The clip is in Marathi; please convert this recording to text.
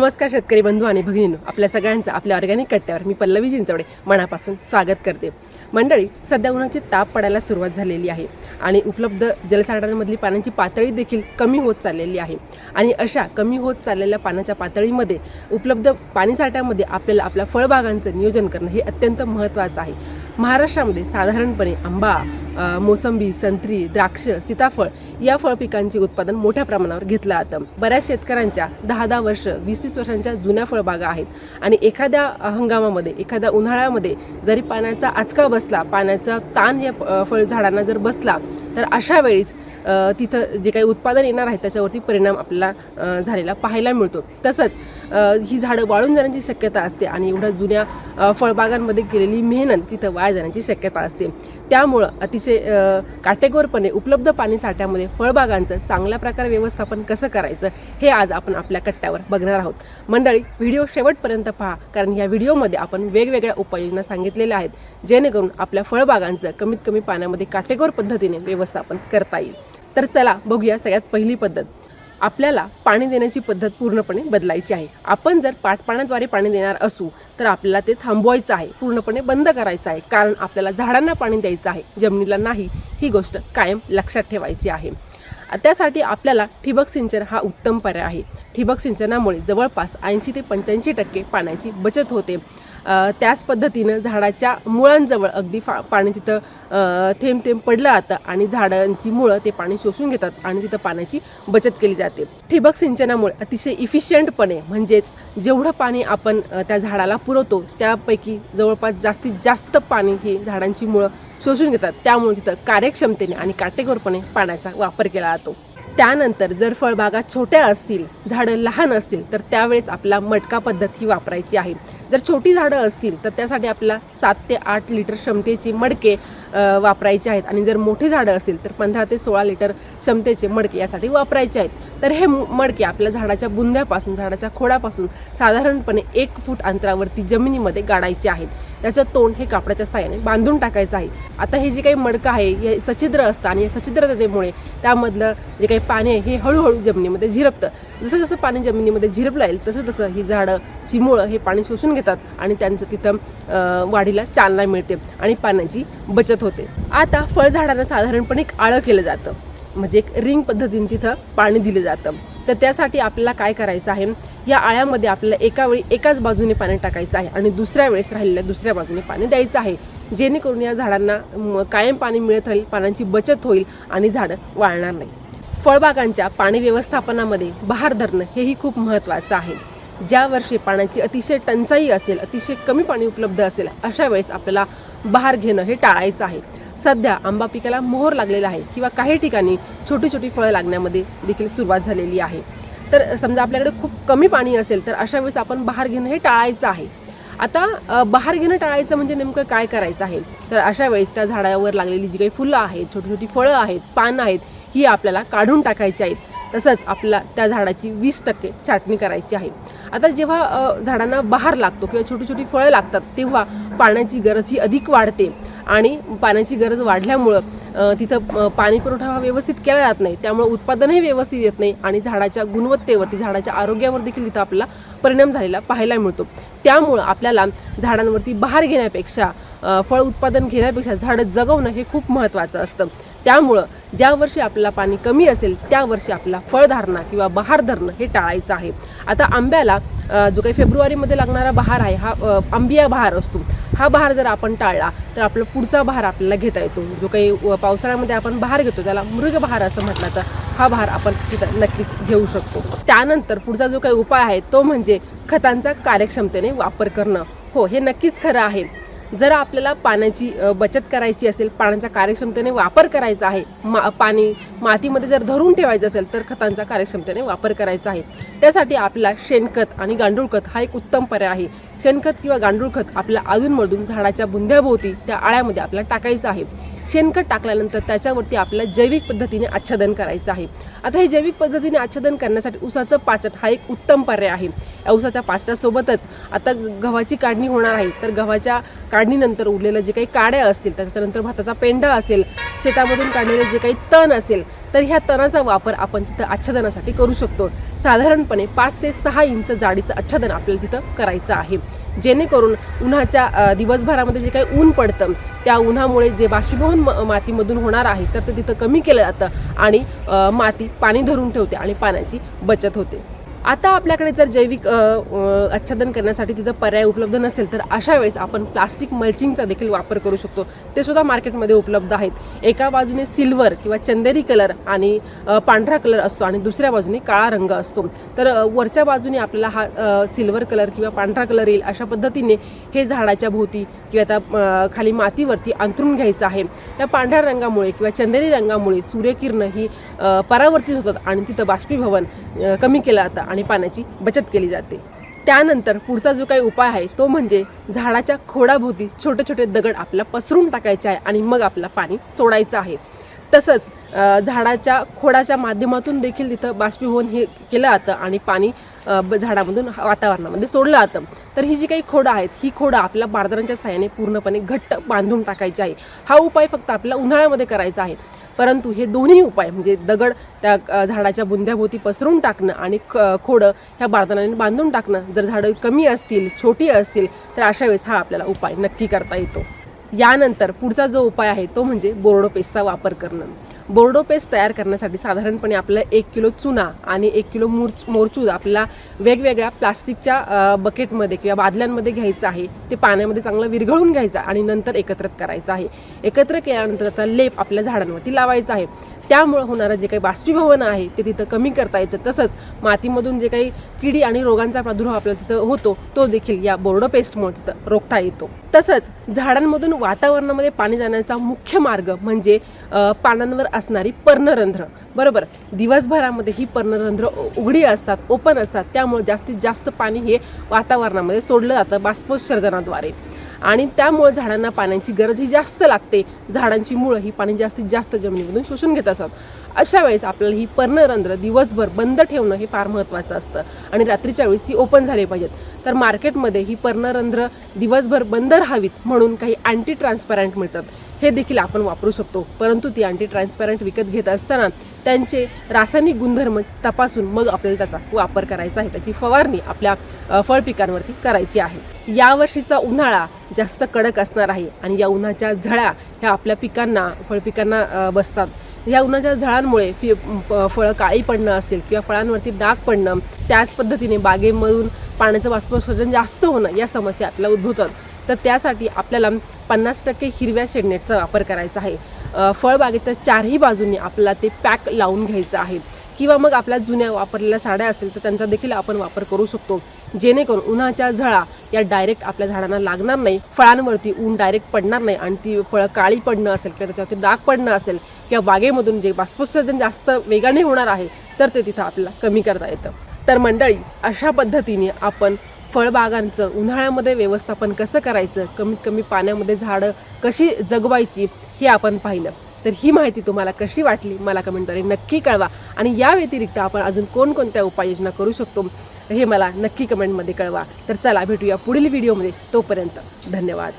नमस्कार शेतकरी बंधू आणि भगिनीनो आपल्या सगळ्यांचं आपल्या ऑर्गॅनिक कट्ट्यावर मी पल्लवी जिंचवडे मनापासून स्वागत करते. मंडळी सध्या उन्हाची ताप पडायला सुरुवात झालेली आहे आणि उपलब्ध जलसाठ्यांमधली पाण्याची पातळी देखील कमी होत चाललेली आहे. आणि अशा कमी होत चाललेल्या पाण्याच्या पातळीमध्ये उपलब्ध पाणीसाठ्यामध्ये आपल्याला आपल्या फळबागांचं नियोजन करणं हे अत्यंत महत्त्वाचं आहे. महाराष्ट्रामध्ये साधारणपणे आंबा मोसंबी संत्री द्राक्ष सीताफळ या फळ पिकांचे उत्पादन मोठ्या प्रमाणावर घेतलं जातं. बऱ्याच शेतकऱ्यांच्या दहा दहा वर्ष वीस वीस वर्षांच्या जुन्या फळबागा आहेत आणि एखाद्या हंगामामध्ये एखाद्या उन्हाळ्यामध्ये जरी पाण्याचा आचका बसला पाण्याचा ताण या फळझाडांना जर बसला तर अशा वेळीस तिथं जे काही उत्पादन येणार आहे त्याच्यावरती परिणाम आपल्याला झालेला पाहायला मिळतो. तसंच ही झाडं वाळून जाण्याची शक्यता असते आणि एवढ्या जुन्या फळबागांमध्ये केलेली मेहनत तिथं वाया जाण्याची शक्यता असते. त्यामुळं अतिशय काटेकोरपणे उपलब्ध पाणीसाठ्यामध्ये फळबागांचं चांगल्या प्रकारे व्यवस्थापन कसं करायचं हे आज आपण आपल्या कट्ट्यावर बघणार आहोत. मंडळी व्हिडिओ शेवटपर्यंत पहा कारण या व्हिडिओमध्ये आपण वेगवेगळ्या उपाययोजना सांगितलेल्या आहेत जेणेकरून आपल्या फळबागांचं कमीत कमी पाण्यामध्ये काटेकोर पद्धतीने व्यवस्थापन करता येईल. तर चला बघूया सगळ्यात पहिली पद्धत. आपल्याला पाणी देण्याची पद्धत पूर्णपणे बदलायची आहे. आपण जर पाटपाण्याद्वारे पाणी देणार असू तर आपल्याला ते थांबवायचं आहे. पूर्णपणे बंद करायचं आहे. कारण आपल्याला झाडांना पाणी द्यायचं आहे. जमिनीला नाही. ही गोष्ट कायम लक्षात ठेवायची आहे. त्यासाठी आपल्याला ठिबक सिंचन हा उत्तम पर्याय आहे. ठिबक सिंचनामुळे जवळपास ऐंशी ते पंच्याऐंशी टक्के पाण्याची बचत होते. त्याच पद्धतीनं झाडाच्या मुळांजवळ अगदी फा पाणी तिथं थेंब थेंब पडलं जातं आणि झाडांची मुळं ते पाणी शोषून घेतात आणि तिथं पाण्याची बचत केली जाते. ठिबक सिंचनामुळे अतिशय इफिशियंटपणे म्हणजेच जेवढं पाणी आपण त्या झाडाला पुरवतो त्यापैकी जवळपास जास्तीत जास्त पाणी ही झाडांची मुळं शोषून घेतात. त्यामुळे तिथं कार्यक्षमतेने आणि काटेकोरपणे पाण्याचा वापर केला जातो. त्यानंतर जर फळबागा छोट्या असतील झाडं लहान असतील तर त्यावेळेस आपला मटका पद्धत ही वापरायची आहे. जर छोटी झाडं असतील तर त्यासाठी आपल्याला सात ते आठ लिटर क्षमतेची मडके वापरायचे आहेत. आणि जर मोठी झाडं असतील तर पंधरा ते सोळा लिटर क्षमतेचे मडके यासाठी वापरायचे आहेत. तर हे मडके आपल्या झाडाच्या बुंद्यापासून झाडाच्या खोडापासून साधारणपणे एक फूट अंतरावरती जमिनीमध्ये गाडायचे आहेत. त्याचं तोंड हे कापडाच्या साह्याने बांधून टाकायचं आहे. आता हे जे काही मडकं आहे हे सचिद्र असतं आणि या सच्छिद्रतेमुळे त्यामधलं जे काही पाणी आहे हे हळूहळू जमिनीमध्ये झिरपतं. जसं जसं पाणी जमिनीमध्ये झिरपलं येईल तसं तसं ही झाडं मुळं हे पाणी शोषून घेतात आणि त्यांचं तिथं वाढीला चालना मिळते आणि पाण्याची बचत होते. आता फळझाडांना साधारणपणे एक आळं केलं जातं. म्हणजे एक रिंग पद्धतीने तिथं पाणी दिलं जातं. तर त्यासाठी आपल्याला काय करायचं आहे? या आळ्यामध्ये आपल्याला एका वेळी एकाच बाजूने पाणी टाकायचं आहे आणि दुसऱ्या वेळेस राहिलेल्या दुसऱ्या बाजूने पाणी द्यायचं आहे. जेणेकरून या झाडांना कायम पाणी मिळत राहील पाण्याची बचत होईल आणि झाडं वाळणार नाही फळबागांच्या पाणी व्यवस्थापनामध्ये बहार धरणं हेही खूप महत्त्वाचं आहे. ज्या वर्षी पाण्याची अतिशय टंचाई असेल अतिशय कमी पाणी उपलब्ध असेल अशा वेळेस आपल्याला बहार घेणं हे टाळायचं आहे. सध्या आंबा पिकाला मोहर लागलेला आहे किंवा काही ठिकाणी छोटी छोटी फळं लागण्यामध्ये देखील सुरुवात झालेली आहे. तर समजा आपल्याकडे खूप कमी पाणी असेल तर अशा वेळेस आपण बहार घेणं हे टाळायचं आहे. आता बहार घेणं टाळायचं म्हणजे नेमकं काय करायचं आहे? तर अशा वेळेस त्या झाडावर लागलेली जी काही फुलं आहेत छोटी छोटी फळं आहेत पानं आहेत ही आपल्याला काढून टाकायची आहेत. तसंच आपल्याला त्या झाडाची वीस टक्के छाटणी करायची आहे. आता जेव्हा झाडांना बहार लागतो किंवा छोटी छोटी फळं लागतात तेव्हा पाण्याची गरज ही अधिक वाढते. आणि पाण्याची गरज वाढल्यामुळं तिथं पाणी पुरवठा हा व्यवस्थित केला जात नाही. त्यामुळे उत्पादनही व्यवस्थित येत नाही आणि झाडाच्या गुणवत्तेवरती झाडाच्या आरोग्यावर देखील तिथं आपला परिणाम झालेला पाहायला मिळतो. त्यामुळं आपल्याला झाडांवरती बहार घेण्यापेक्षा फळ उत्पादन घेण्यापेक्षा झाडं जगवणं हे खूप महत्त्वाचं असतं. त्यामुळं ज्या वर्षी आपल्याला पाणी कमी असेल त्या वर्षी आपल्याला फळधारणा किंवा बहार धरणं हे टाळायचं आहे. आता आंब्याला जो काही फेब्रुवारीमध्ये लागणारा बहार आहे हा आंबिया बहार असतो. हा बहार जर आपण टाळला तर आपला पुढचा बहार आपल्याला घेता येतो. जो काही पावसाळ्यामध्ये आपण बहार घेतो त्याला मृग बहार असं म्हटलं तर हा बहार आपण तिथं नक्कीच घेऊ शकतो. त्यानंतर पुढचा जो काही उपाय आहे तो म्हणजे खतांचा कार्यक्षमतेने वापर करणं. हो हे नक्कीच खरं आहे. जर आपल्याला पाण्याची बचत करायची असेल पाण्याचा कार्यक्षमतेने वापर करायचा आहे मा पाणी मातीमध्ये जर धरून ठेवायचं असेल तर खतांचा कार्यक्षमतेने वापर करायचा आहे. त्यासाठी आपला शेणखत आणि गांडूळ खत हा एक उत्तम पर्याय आहे. शेणखत किंवा गांडूळ खत आपल्या अधूनमधून झाडाच्या बुंध्याभोवती त्या आळ्यामध्ये आपल्याला टाकायचं आहे. शेणखत टाकल्यानंतर त्याच्यावरती आपल्याला जैविक पद्धतीने आच्छादन करायचं आहे. आता हे जैविक पद्धतीने आच्छादन करण्यासाठी उसाचं पाचट हा एक उत्तम पर्याय आहे. या उसाच्या पाचटासोबतच आता गव्हाची काढणी होणार आहे. तर गव्हाच्या काढणीनंतर उरलेलं जे काही काड्या असतील त्याच्यानंतर भाताचा पेंढा असेल शेतामधून काढलेलं जे काही तण असेल तर ह्या तणाचा वापर आपण तिथं आच्छादनासाठी करू शकतो. साधारणपणे पाच ते सहा इंच जाडीचं आच्छादन आपल्याला तिथं करायचं आहे. जेणेकरून उन्हाच्या दिवसभरामध्ये जे काही ऊन पडतं त्या उन्हामुळे जे बाष्पीभवन म- मातीमधून होणार आहे तर ते तिथं कमी केलं जातं आणि माती पाणी धरून ठेवते आणि पाण्याची बचत होते. आता आपल्याकडे जर जैविक आच्छादन करण्यासाठी तिथं पर्याय उपलब्ध नसेल तर अशा वेळेस आपण प्लास्टिक मल्चिंगचा देखील वापर करू शकतो. ते सुद्धा मार्केटमध्ये उपलब्ध आहेत. एका बाजूने सिल्वर किंवा चंदेरी कलर आणि पांढरा कलर असतो आणि दुसऱ्या बाजूने काळा रंग असतो. तर वरच्या बाजूने आपल्याला हा सिल्वर कलर किंवा पांढरा कलर येईल अशा पद्धतीने हे झाडाच्या भोवती किंवा त्या खाली मातीवरती अंथरून घ्यायचं आहे. त्या पांढऱ्या रंगामुळे किंवा चंदेरी रंगामुळे सूर्यकिरणं ही परावर्तित होतात आणि तिथं बाष्पीभवन कमी केलं जातं. आणि पाण्याची बचत केली जाते. त्यानंतर पुढचा जो काही उपाय आहे तो म्हणजे झाडाच्या खोडाभोवती छोटे छोटे दगड आपला पसरून टाकायचे आहे आणि मग आपला पाणी सोडायचं आहे. तसंच झाडाच्या खोडाच्या माध्यमातून देखील तिथं बाष्पीभवन हे केलं जातं आणि पाणी ब- झाडामधून वातावरणामध्ये सोडलं जातं. तर ही जी काही खोडं आहेत ही खोडं आपल्या बारदारांच्या साह्याने पूर्णपणे घट्ट बांधून टाकायची आहे. हा उपाय फक्त आपल्याला उन्हाळ्यामध्ये करायचा आहे. परंतु हे दोन्ही उपाय म्हणजे दगड त्या झाडाच्या बुंध्याभोवती पसरून टाकणं आणि क- खोडं ह्या बारदानाने बांधून टाकणं. जर झाडं कमी असतील छोटी असतील तर अशा वेळेस हा आपल्याला उपाय नक्की करता येतो. यानंतर पुढचा जो उपाय आहे तो म्हणजे बोर्डो पेस्टचा वापर करणं. बोर्डो पेस्ट तयार करण्यासाठी साधारणपणे आपल्याला एक किलो चुना आणि एक किलो मुर्च मोरचूद आपल्याला वेगवेगळ्या प्लास्टिकच्या बकेटमध्ये किंवा बादल्यांमध्ये घ्यायचं आहे. ते पाण्यामध्ये चांगलं विरघळून घ्यायचं आणि नंतर एकत्रित करायचं आहे. एकत्र केल्यानंतर त्याचा लेप आपल्या झाडांवरती लावायचा आहे. त्यामुळे होणारं जे काही बाष्पीभवन आहे ते तिथं कमी करता येतं. तसंच मातीमधून जे काही किडी आणि रोगांचा प्रादुर्भाव आपल्याला तिथं होतो तो देखील या बोर्डो पेस्टमुळे तिथं रोखता येतो. तसंच झाडांमधून वातावरणामध्ये पाणी जाण्याचा मुख्य मार्ग म्हणजे पानांवर असणारी पर्णरंध्र. बरोबर? दिवसभरामध्ये ही पर्णरंध्र उघडी असतात ओपन असतात. त्यामुळे जास्तीत जास्त पाणी हे वातावरणामध्ये सोडलं जातं बाष्पोत्सर्जनाद्वारे. आणि त्यामुळे झाडांना पाण्याची गरज ही जास्त लागते. झाडांची मुळं ही पाणी जास्तीत जास्त जमिनीमधून शोषून घेत असतात अशा वेळेस आपल्याला ही पर्णरंध्र दिवसभर बंद ठेवणं हे फार महत्त्वाचं असतं. आणि रात्रीच्या वेळेस ती ओपन झाली पाहिजेत. तर मार्केटमध्ये ही पर्णरंध्र दिवसभर बंद राहावीत म्हणून काही अँटी ट्रान्सपरंट मिळतात. हे देखील आपण वापरू शकतो. परंतु ती अँटी ट्रान्सपॅरंट विकत घेत असताना त्यांचे रासायनिक गुणधर्म तपासून मग आपल्याला त्याचा वापर करायचा आहे. त्याची फवारणी आपल्या फळपिकांवरती फळ पिकांवरती करायची आहे. यावर्षीचा उन्हाळा जास्त कडक असणार आहे आणि या उन्हाच्या झळा ह्या आपल्या पिकांना फळपिकांना बसतात. या उन्हाच्या झळांमुळे फि फळं काळी पडणं असतील किंवा फळांवरती डाग पडणं त्याच पद्धतीने बागेमधून पाण्याचं बाष्पसर्जन जास्त होणं या समस्या आपल्याला उद्भवतात. तर त्यासाठी आपल्याला पन्नास टक्के हिरव्या शेडनेटचा वापर करायचा आहे. फळबागेच्या चारही बाजूंनी आपल्याला ते पॅक लावून घ्यायचं आहे. किंवा मग आपल्या जुन्या वापरलेल्या साड्या असतील तर त्यांचा देखील आपण वापर करू शकतो. जेणेकरून उन्हाच्या झळा या डायरेक्ट आपल्या झाडांना लागणार नाही फळांवरती ऊन डायरेक्ट पडणार नाही आणि ती फळं काळी पडणं असेल किंवा त्याच्यावरती डाग पडणं असेल किंवा बागेमधून जे बाष्पोत्सर्जन जास्त वेगाने होणार आहे तर ते तिथं आपल्याला कमी करता येतं. तर मंडळी अशा पद्धतीने आपण फळबागांचं उन्हाळ्यामध्ये व्यवस्थापन कसं करायचं कमीत कमी पाण्यामध्ये झाडं कशी जगवायची हे आपण पाहिलं. तर ही माहिती तुम्हाला कशी वाटली मला कमेंटद्वारे नक्की कळवा. आणि या व्यतिरिक्त आपण अजून कोणकोणत्या उपाययोजना करू शकतो हे मला नक्की कमेंटमध्ये कळवा. तर चला भेटूया पुढील व्हिडिओमध्ये. तोपर्यंत धन्यवाद.